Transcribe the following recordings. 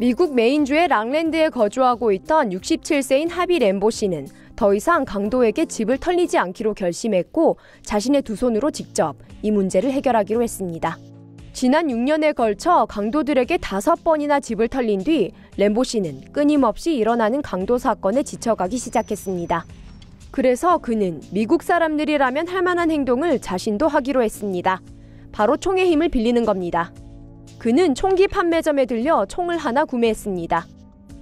미국 메인주의 랑랜드에 거주하고 있던 67세인 하비 램보 씨는 더 이상 강도에게 집을 털리지 않기로 결심했고 자신의 두 손으로 직접 이 문제를 해결하기로 했습니다. 지난 6년에 걸쳐 강도들에게 다섯 번이나 집을 털린 뒤 램보 씨는 끊임없이 일어나는 강도 사건에 지쳐가기 시작했습니다. 그래서 그는 미국 사람들이라면 할 만한 행동을 자신도 하기로 했습니다. 바로 총의 힘을 빌리는 겁니다. 그는 총기 판매점에 들려 총을 하나 구매했습니다.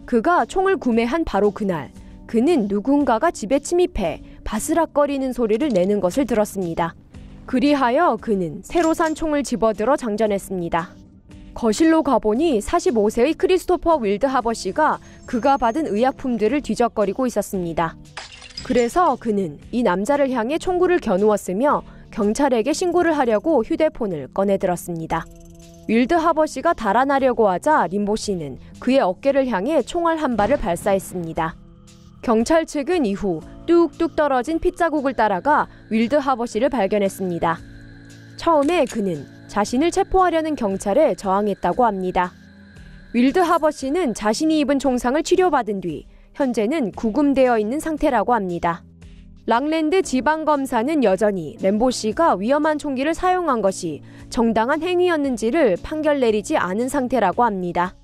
그가 총을 구매한 바로 그날, 그는 누군가가 집에 침입해 바스락거리는 소리를 내는 것을 들었습니다. 그리하여 그는 새로 산 총을 집어들어 장전했습니다. 거실로 가보니 45세의 크리스토퍼 윌드 하버씨가 그가 받은 의약품들을 뒤적거리고 있었습니다. 그래서 그는 이 남자를 향해 총구를 겨누었으며 경찰에게 신고를 하려고 휴대폰을 꺼내들었습니다. 윌드 하버씨가 달아나려고 하자 림보 씨는 그의 어깨를 향해 총알 한 발을 발사했습니다. 경찰 측은 이후 뚝뚝 떨어진 핏자국을 따라가 윌드 하버씨를 발견했습니다. 처음에 그는 자신을 체포하려는 경찰에 저항했다고 합니다. 윌드 하버씨는 자신이 입은 총상을 치료받은 뒤 현재는 구금되어 있는 상태라고 합니다. 랑랜드 지방검사는 여전히 램보 씨가 위험한 총기를 사용한 것이 정당한 행위였는지를 판결 내리지 않은 상태라고 합니다.